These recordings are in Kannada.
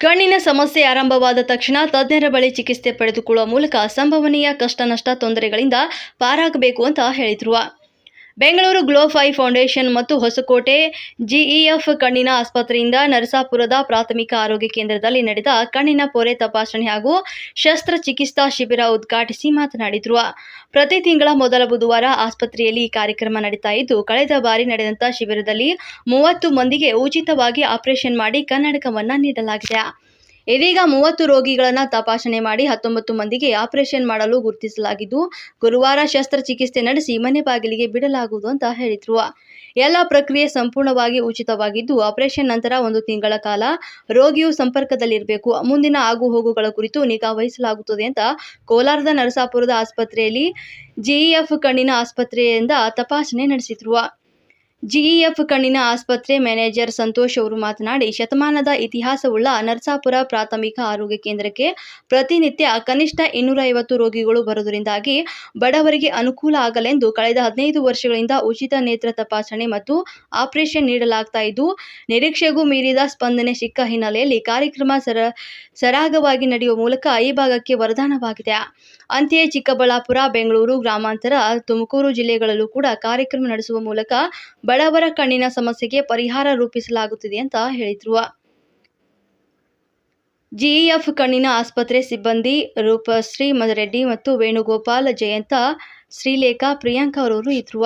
ಕಣ್ಣಿನ ಸಮಸ್ಯೆ ಆರಂಭವಾದ ತಕ್ಷಣ ತಜ್ಞರ ಬಳಿ ಚಿಕಿತ್ಸೆ ಪಡೆದುಕೊಳ್ಳುವ ಮೂಲಕ ಸಂಭವನೀಯ ಕಷ್ಟ ನಷ್ಟ ತೊಂದರೆಗಳಿಂದ ಪಾರಾಗಬೇಕು ಅಂತ ಹೇಳಿದರು. ಬೆಂಗಳೂರು ಗ್ಲೋಫೈ ಫೌಂಡೇಶನ್ ಮತ್ತು ಹೊಸಕೋಟೆ ಜಿಇಎಫ್ ಕಣ್ಣಿನ ಆಸ್ಪತ್ರೆಯಿಂದ ನರಸಾಪುರದ ಪ್ರಾಥಮಿಕ ಆರೋಗ್ಯ ಕೇಂದ್ರದಲ್ಲಿ ನಡೆದ ಕಣ್ಣಿನ ಪೊರೆ ತಪಾಸಣೆ ಹಾಗೂ ಶಸ್ತ್ರಚಿಕಿತ್ಸಾ ಶಿಬಿರ ಉದ್ಘಾಟಿಸಿ ಮಾತನಾಡಿದರು. ಪ್ರತಿ ತಿಂಗಳ ಮೊದಲ ಬುಧವಾರ ಆಸ್ಪತ್ರೆಯಲ್ಲಿ ಈ ಕಾರ್ಯಕ್ರಮ ನಡೀತಾ ಇದ್ದು, ಕಳೆದ ಬಾರಿ ನಡೆದಂತ ಶಿಬಿರದಲ್ಲಿ ಮೂವತ್ತು ಮಂದಿಗೆ ಉಚಿತವಾಗಿ ಆಪರೇಷನ್ ಮಾಡಿ ಕನ್ನಡಕವನ್ನು ನೀಡಲಾಗಿದೆ. ಇದೀಗ ಮೂವತ್ತು ರೋಗಿಗಳನ್ನು ತಪಾಸಣೆ ಮಾಡಿ ಹತ್ತೊಂಬತ್ತು ಮಂದಿಗೆ ಆಪರೇಷನ್ ಮಾಡಲು ಗುರುತಿಸಲಾಗಿದ್ದು, ಗುರುವಾರ ಶಸ್ತ್ರಚಿಕಿತ್ಸೆ ನಡೆಸಿ ಮನೆ ಬಾಗಿಲಿಗೆ ಬಿಡಲಾಗುವುದು ಅಂತ ಹೇಳಿದ್ರು. ಎಲ್ಲ ಪ್ರಕ್ರಿಯೆ ಸಂಪೂರ್ಣವಾಗಿ ಉಚಿತವಾಗಿದ್ದು, ಆಪರೇಷನ್ ನಂತರ ಒಂದು ತಿಂಗಳ ಕಾಲ ರೋಗಿಯು ಸಂಪರ್ಕದಲ್ಲಿರಬೇಕು. ಮುಂದಿನ ಆಗು ಹೋಗುಗಳ ಕುರಿತು ನಿಗಾ ವಹಿಸಲಾಗುತ್ತದೆ ಅಂತ ಕೋಲಾರದ ನರಸಾಪುರದ ಆಸ್ಪತ್ರೆಯಲ್ಲಿ ಜಿಇಎಫ್ ಕಣ್ಣಿನ ಆಸ್ಪತ್ರೆಯಿಂದ ತಪಾಸಣೆ ನಡೆಸಿದ್ರು. ಜಿಇಎಫ್ ಕಣ್ಣಿನ ಆಸ್ಪತ್ರೆ ಮ್ಯಾನೇಜರ್ ಸಂತೋಷ್ ಅವರು ಮಾತನಾಡಿ, ಶತಮಾನದ ಇತಿಹಾಸವುಳ್ಳ ನರಸಾಪುರ ಪ್ರಾಥಮಿಕ ಆರೋಗ್ಯ ಕೇಂದ್ರಕ್ಕೆ ಪ್ರತಿನಿತ್ಯ ಕನಿಷ್ಠ ಇನ್ನೂರ ಐವತ್ತು ರೋಗಿಗಳು ಬರುವುದರಿಂದಾಗಿ ಬಡವರಿಗೆ ಅನುಕೂಲ ಆಗಲೆಂದು ಕಳೆದ ಹದಿನೈದು ವರ್ಷಗಳಿಂದ ಉಚಿತ ನೇತ್ರ ತಪಾಸಣೆ ಮತ್ತು ಆಪರೇಷನ್ ನೀಡಲಾಗ್ತಾ ಇದ್ದು, ನಿರೀಕ್ಷೆಗೂ ಮೀರಿದ ಸ್ಪಂದನೆ ಸಿಕ್ಕ ಹಿನ್ನೆಲೆಯಲ್ಲಿ ಕಾರ್ಯಕ್ರಮ ಸರ, ಸರಾಗವಾಗಿ ನಡೆಯುವ ಮೂಲಕ ಈ ಭಾಗಕ್ಕೆ ವರದಾನವಾಗಿದೆ. ಅಂತೆಯೇ ಚಿಕ್ಕಬಳ್ಳಾಪುರ, ಬೆಂಗಳೂರು, ಗ್ರಾಮಾಂತರ, ತುಮಕೂರು ಜಿಲ್ಲೆಗಳಲ್ಲೂ ಕೂಡ ಕಾರ್ಯಕ್ರಮ ನಡೆಸುವ ಮೂಲಕ ಬಡವರ ಕಣ್ಣಿನ ಸಮಸ್ಯೆಗೆ ಪರಿಹಾರ ರೂಪಿಸಲಾಗುತ್ತಿದೆ ಅಂತ ಹೇಳಿದ್ರು. ಜಿಇಎಫ್ ಕಣ್ಣಿನ ಆಸ್ಪತ್ರೆ ಸಿಬ್ಬಂದಿ ರೂಪಶ್ರೀ ಮದರೆಡ್ಡಿ ಮತ್ತು ವೇಣುಗೋಪಾಲ್ ಜಯಂತ ಶ್ರೀಲೇಖಾ ಪ್ರಿಯಾಂಕಾ ಅವರವರು ಇದ್ರು.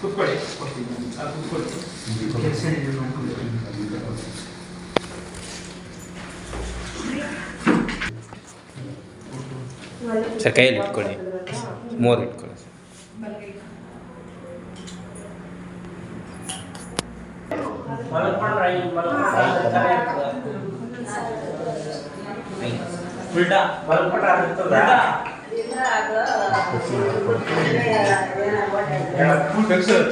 ಕೂತ್ಕೊಳ್ಳಿ ಸರ್, ಕೈಯಲ್ಲಿ ಇಟ್ಕೊಳ್ಳಿ. ಮೂರು ಇಟ್ಕೊಳ್ಳಿ. ಸರ್.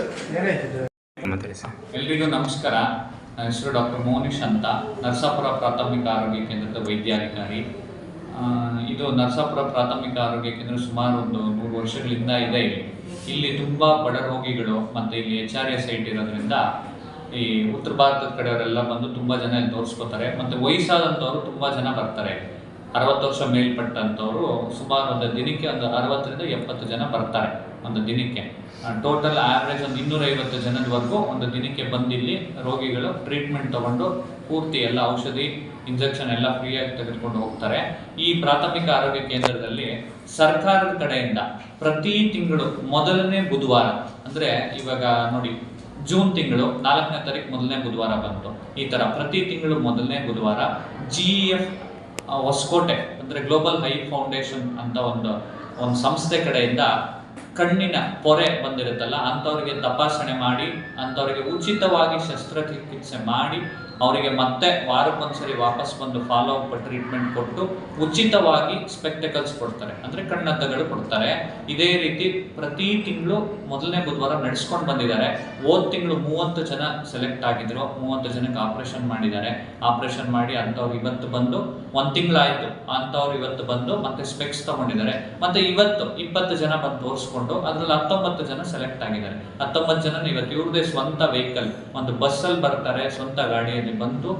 ಎಲ್ರಿಗೂ ನಮಸ್ಕಾರ. ನನ್ನ ಹೆಸರು ಡಾಕ್ಟರ್ ಮೋನಿಶ್ ಅಂತ. ನರಸಾಪುರ ಪ್ರಾಥಮಿಕ ಆರೋಗ್ಯ ಕೇಂದ್ರದ ವೈದ್ಯಾಧಿಕಾರಿ. ಇದು ನರಸಾಪುರ ಪ್ರಾಥಮಿಕ ಆರೋಗ್ಯ ಕೇಂದ್ರ ಸುಮಾರು ಒಂದು ನೂರು ವರ್ಷಗಳಿಂದ ಇದೆ ಇಲ್ಲಿ. ಇಲ್ಲಿ ತುಂಬ ಬಡ ರೋಗಿಗಳು ಮತ್ತು ಇಲ್ಲಿ ಎಚ್ ಆರ್ ಎಸ್ ಸೈಟ್ ಇರೋದ್ರಿಂದ ಈ ಉತ್ತರ ಭಾರತದ ಕಡೆಯವರೆಲ್ಲ ಬಂದು ತುಂಬ ಜನ ಇಲ್ಲಿ ತೋರಿಸ್ಕೋತಾರೆ. ಮತ್ತು ವಯಸ್ಸಾದಂಥವ್ರು ತುಂಬ ಜನ ಬರ್ತಾರೆ. ಅರವತ್ತು ವರ್ಷ ಮೇಲ್ಪಟ್ಟಂಥವ್ರು ಸುಮಾರು ಒಂದು ದಿನಕ್ಕೆ ಒಂದು ಅರವತ್ತರಿಂದ ಎಪ್ಪತ್ತು ಜನ ಬರ್ತಾರೆ ಒಂದು ದಿನಕ್ಕೆ. ಟೋಟಲ್ ಆವ್ರೇಜ್ ಒಂದು ಇನ್ನೂರೈವತ್ತು ಜನದವರೆಗೂ ಒಂದು ದಿನಕ್ಕೆ ಬಂದಿಲ್ಲಿ ರೋಗಿಗಳು ಟ್ರೀಟ್ಮೆಂಟ್ ತಗೊಂಡು ಪೂರ್ತಿ ಎಲ್ಲ ಔಷಧಿ ಇಂಜೆಕ್ಷನ್ ಎಲ್ಲ ಫ್ರೀಯಾಗಿ ತೆಗೆದುಕೊಂಡು ಹೋಗ್ತಾರೆ. ಈ ಪ್ರಾಥಮಿಕ ಆರೋಗ್ಯ ಕೇಂದ್ರದಲ್ಲಿ ಸರ್ಕಾರದ ಕಡೆಯಿಂದ ಪ್ರತಿ ತಿಂಗಳು ಮೊದಲನೇ ಬುಧವಾರ, ಅಂದರೆ ಇವಾಗ ನೋಡಿ, ಜೂನ್ ತಿಂಗಳು ನಾಲ್ಕನೇ ತಾರೀಕು ಮೊದಲನೇ ಬುಧವಾರ ಬಂತು. ಈ ಥರ ಪ್ರತಿ ತಿಂಗಳು ಮೊದಲನೇ ಬುಧವಾರ ಜಿ ಎಫ್ ಹೊಸಕೋಟೆ, ಅಂದರೆ ಗ್ಲೋಬಲ್ ಹೈ ಫೌಂಡೇಶನ್ ಅಂತ ಒಂದು ಒಂದು ಸಂಸ್ಥೆ ಕಡೆಯಿಂದ ಕಣ್ಣಿನ ಪೊರೆ ಬಂದಿರುತ್ತಲ್ಲ, ಅಂಥವ್ರಿಗೆ ತಪಾಸಣೆ ಮಾಡಿ, ಅಂಥವ್ರಿಗೆ ಉಚಿತವಾಗಿ ಶಸ್ತ್ರಚಿಕಿತ್ಸೆ ಮಾಡಿ ಅವರಿಗೆ ಮತ್ತೆ ವಾರಕ್ಕೊಂದ್ಸರಿ ವಾಪಸ್ ಬಂದು ಫಾಲೋ ಅಪ್ ಟ್ರೀಟ್ಮೆಂಟ್ ಕೊಟ್ಟು ಉಚಿತವಾಗಿ ಸ್ಪೆಕ್ಟಕಲ್ಸ್ ಕೊಡ್ತಾರೆ. ಅಂದರೆ ಕಣ್ಣದ್ದಗಳು ಕೊಡ್ತಾರೆ. ಇದೇ ರೀತಿ ಪ್ರತಿ ತಿಂಗಳು ಮೊದಲನೇ ಬುಧವಾರ ನಡೆಸ್ಕೊಂಡು ಬಂದಿದ್ದಾರೆ. ಹೋದ ತಿಂಗಳು ಮೂವತ್ತು ಜನ ಸೆಲೆಕ್ಟ್ ಆಗಿದ್ರು. ಮೂವತ್ತು ಜನಕ್ಕೆ ಆಪರೇಷನ್ ಮಾಡಿದ್ದಾರೆ. ಆಪರೇಷನ್ ಮಾಡಿ ಅಂಥವ್ರು ಇವತ್ತು ಬಂದು, ಒಂದು ತಿಂಗಳಾಯಿತು. ಅಂಥವ್ರು ಇವತ್ತು ಬಂದು ಮತ್ತೆ ಸ್ಪೆಕ್ಸ್ ತಗೊಂಡಿದ್ದಾರೆ. ಮತ್ತೆ ಇವತ್ತು ಇಪ್ಪತ್ತು ಜನ ಬಂದು ತೋರಿಸ್ಕೊಂಡು ಅದ್ರಲ್ಲಿ ಹತ್ತೊಂಬತ್ತು ಜನ ಸೆಲೆಕ್ಟ್ ಆಗಿದ್ದಾರೆ. ಹತ್ತೊಂಬತ್ತು ಜನ ಇವತ್ತು ಇವ್ರದೇ ಸ್ವಂತ ವೆಹಿಕಲ್ ಒಂದು ಬಸ್ಸಲ್ಲಿ ಬರ್ತಾರೆ, ಸ್ವಂತ ಗಾಡಿಯಲ್ಲಿ ಬಂದು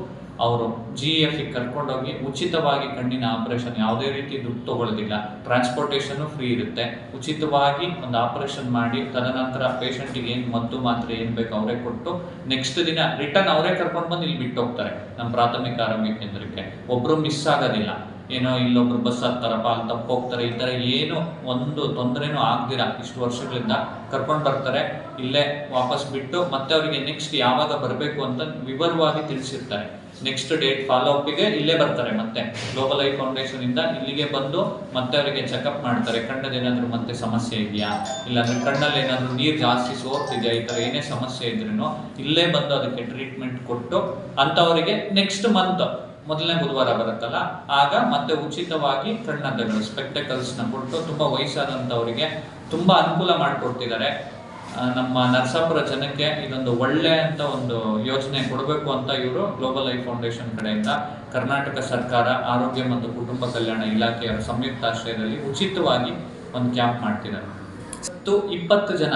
ಅವರು ಜಿ ಎಫ್ ಕರ್ಕೊಂಡೋಗಿ ಉಚಿತವಾಗಿ ಕಣ್ಣಿನ ಆಪರೇಷನ್ ಯಾವುದೇ ರೀತಿ ದುಡ್ಡು ತಗೊಳ್ಳೋದಿಲ್ಲ. ಟ್ರಾನ್ಸ್ಪೋರ್ಟೇಷನು ಫ್ರೀ ಇರುತ್ತೆ. ಉಚಿತವಾಗಿ ಒಂದು ಆಪರೇಷನ್ ಮಾಡಿ, ತದನಂತರ ಪೇಷಂಟಿಗೆ ಏನು ಮದ್ದು ಮಾತ್ರೆ ಏನು ಬೇಕು ಅವರೇ ಕೊಟ್ಟು ನೆಕ್ಸ್ಟ್ ದಿನ ರಿಟರ್ನ್ ಅವರೇ ಕರ್ಕೊಂಡು ಬಂದು ಇಲ್ಲಿ ಬಿಟ್ಟು ಹೋಗ್ತಾರೆ ನಮ್ಮ ಪ್ರಾಥಮಿಕ ಆರೋಗ್ಯ ಕೇಂದ್ರಕ್ಕೆ. ಒಬ್ಬರು ಮಿಸ್ ಆಗೋದಿಲ್ಲ. ಏನೋ ಇಲ್ಲೊಬ್ರು ಬಸ್ ಹತ್ತಾರಪ್ಪ ಅಲ್ಲಿ ತಪ್ಪು ಹೋಗ್ತಾರೆ, ಈ ಥರ ಏನು ಒಂದು ತೊಂದರೆನೂ ಆಗ್ದಿರ? ಇಷ್ಟು ವರ್ಷಗಳಿಂದ ಕರ್ಕೊಂಡು ಬರ್ತಾರೆ, ಇಲ್ಲೇ ವಾಪಸ್ ಬಿಟ್ಟು ಮತ್ತೆ ಅವರಿಗೆ ನೆಕ್ಸ್ಟ್ ಯಾವಾಗ ಬರಬೇಕು ಅಂತ ವಿವರವಾಗಿ ತಿಳಿಸಿರ್ತಾರೆ. ನೆಕ್ಸ್ಟ್ ಡೇಟ್ ಫಾಲೋ ಅಪ್ಪಿಗೆ ಇಲ್ಲೇ ಬರ್ತಾರೆ ಮತ್ತೆ. ಗ್ಲೋಬಲ್ ಐ ಫೌಂಡೇಶನ್ ಇಂದ ಇಲ್ಲಿಗೆ ಬಂದು ಮತ್ತೆ ಅವರಿಗೆ ಚೆಕಪ್ ಮಾಡ್ತಾರೆ. ಕಣ್ಣದ ಏನಾದರೂ ಮತ್ತೆ ಸಮಸ್ಯೆ ಇದೆಯಾ? ಇಲ್ಲಾಂದ್ರೆ ಕಣ್ಣಲ್ಲಿ ಏನಾದರೂ ನೀರು ಜಾಸ್ತಿ ಸೋರ್ತಿದೆಯಾ? ಈ ಥರ ಏನೇ ಸಮಸ್ಯೆ ಇದ್ರೂ ಇಲ್ಲೇ ಬಂದು ಅದಕ್ಕೆ ಟ್ರೀಟ್ಮೆಂಟ್ ಕೊಟ್ಟು ಅಂಥವರಿಗೆ ನೆಕ್ಸ್ಟ್ ಮಂತ್ ಮೊದಲನೇ ಬುಧವಾರ ಬರುತ್ತಲ್ಲ, ಆಗ ಮತ್ತೆ ಉಚಿತವಾಗಿ ಕಣ್ಣದ್ದಗಳು ಸ್ಪೆಕ್ಟಕಲ್ಸ್ನ ಕೊಟ್ಟು ತುಂಬ ವಯಸ್ಸಾದಂಥವರಿಗೆ ತುಂಬ ಅನುಕೂಲ ಮಾಡಿಕೊಡ್ತಿದ್ದಾರೆ. ನಮ್ಮ ನರಸಾಪುರ ಜನಕ್ಕೆ ಇದೊಂದು ಒಳ್ಳೆ ಅಂತ ಒಂದು ಯೋಜನೆ ಕೊಡಬೇಕು ಅಂತ ಇವರು ಗ್ಲೋಬಲ್ ಐ ಫೌಂಡೇಶನ್ ಕಡೆಯಿಂದ ಕರ್ನಾಟಕ ಸರ್ಕಾರ, ಆರೋಗ್ಯ ಮತ್ತು ಕುಟುಂಬ ಕಲ್ಯಾಣ ಇಲಾಖೆಯ ಸಂಯುಕ್ತ ಆಶ್ರಯದಲ್ಲಿ ಉಚಿತವಾಗಿ ಒಂದು ಕ್ಯಾಂಪ್ ಮಾಡ್ತಿದ್ದಾರೆ. ಇಪ್ಪತ್ತು ಜನ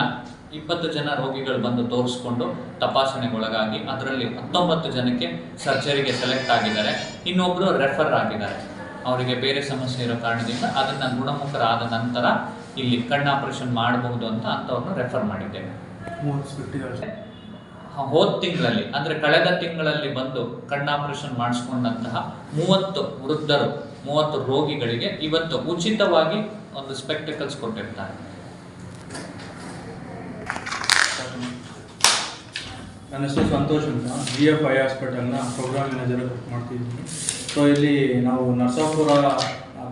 ಇಪ್ಪತ್ತು ಜನ ರೋಗಿಗಳು ಬಂದು ತೋರಿಸ್ಕೊಂಡು ತಪಾಸಣೆಗೊಳಗಾಗಿ ಅದರಲ್ಲಿ ಹತ್ತೊಂಬತ್ತು ಜನಕ್ಕೆ ಸರ್ಜರಿಗೆ ಸೆಲೆಕ್ಟ್ ಆಗಿದ್ದಾರೆ. ಇನ್ನೊಬ್ಬರು ರೆಫರ್ ಆಗಿದ್ದಾರೆ. ಅವರಿಗೆ ಬೇರೆ ಸಮಸ್ಯೆ ಇರೋ ಕಾರಣದಿಂದ ಅದನ್ನು ಗುಣಮುಖರಾದ ನಂತರ ಇಲ್ಲಿ ಕಣ್ಣು ಆಪರೇಷನ್ ಮಾಡಬಹುದು ಅಂತ ಅಂಥವ್ರನ್ನ ರೆಫರ್ ಮಾಡಿದ್ದೇವೆ ಹೋದ ತಿಂಗಳಲ್ಲಿ, ಅಂದರೆ ಕಳೆದ ತಿಂಗಳಲ್ಲಿ ಬಂದು ಕಣ್ಣು ಆಪರೇಷನ್ ಮಾಡಿಸ್ಕೊಂಡಂತಹ ಮೂವತ್ತು ವೃದ್ಧರು, ಮೂವತ್ತು ರೋಗಿಗಳಿಗೆ ಇವತ್ತು ಉಚಿತವಾಗಿ ಒಂದು ಸ್ಪೆಕ್ಟಿಕಲ್ಸ್ ಕೊಟ್ಟಿರ್ತಾರೆ. ನನ್ನ ಹೆಸರು ಸಂತೋಷ್ ಅಂತ. ಬಿ ಎಫ್ ಐ ಹಾಸ್ಪಿಟಲ್ನ ಪ್ರೋಗ್ರಾಮ್ ಮ್ಯಾನೇಜರ್ ಮಾಡ್ತಿದ್ದೀನಿ. ಸೊ ಇಲ್ಲಿ ನಾವು ನರಸಾಪುರ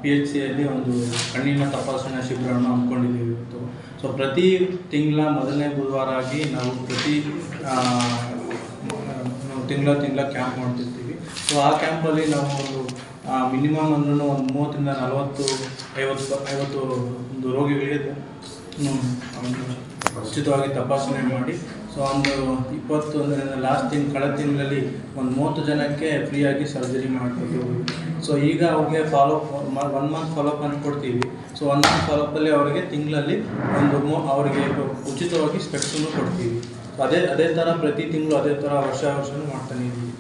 ಪಿ ಎಚ್ ಸಿಯಲ್ಲಿ ಒಂದು ಕಣ್ಣಿನ ತಪಾಸಣಾ ಶಿಬಿರವನ್ನು ಹಮ್ಮಿಕೊಂಡಿದ್ದೀವಿ ಇವತ್ತು. ಸೊ ಪ್ರತಿ ತಿಂಗಳ ಮೊದಲನೇ ಬುಧವಾರ ಆಗಿ ನಾವು ಪ್ರತಿ ತಿಂಗಳ ತಿಂಗಳ ಕ್ಯಾಂಪ್ ಮಾಡ್ತಿರ್ತೀವಿ. ಸೊ ಆ ಕ್ಯಾಂಪಲ್ಲಿ ನಾವು ಒಂದು ಮಿನಿಮಮ್ ಅಂದ್ರೂ ಒಂದು ಮೂವತ್ತರಿಂದ ನಲವತ್ತು, ಐವತ್ತು ಐವತ್ತು ಒಂದು ರೋಗಿಗಳಿಗೆ ಉಚಿತವಾಗಿ ತಪಾಸಣೆ ಮಾಡಿ ಸೊ ಒಂದು ಇಪ್ಪತ್ತು ಲಾಸ್ಟ್ ತಿಂಗ್, ಕಳೆದ ತಿಂಗಳಲ್ಲಿ ಒಂದು ಮೂವತ್ತು ಜನಕ್ಕೆ ಫ್ರೀಯಾಗಿ ಸರ್ಜರಿ ಮಾಡ್ತೀವಿ ಸೊ ಈಗ ಅವ್ರಿಗೆ ಫಾಲೋಅಪ್ ಒನ್ ಮಂತ್ ಫಾಲೋಅಪ್ ಅನ್ನು ಕೊಡ್ತೀವಿ. ಸೊ ಒನ್ ಮಂತ್ ಫಾಲೋಅಪ್ಪಲ್ಲಿ ಅವರಿಗೆ ತಿಂಗಳಲ್ಲಿ ಒಂದು ಮೂ, ಅವರಿಗೆ ಉಚಿತವಾಗಿ ಸ್ಪೆಕ್ಸನ್ನು ಕೊಡ್ತೀವಿ. ಅದೇ ಅದೇ ಥರ ಪ್ರತಿ ತಿಂಗಳು ಅದೇ ಥರ ವರ್ಷ ವರ್ಷನೂ ಮಾಡ್ತಾನೆ ಇದ್ದೀವಿ.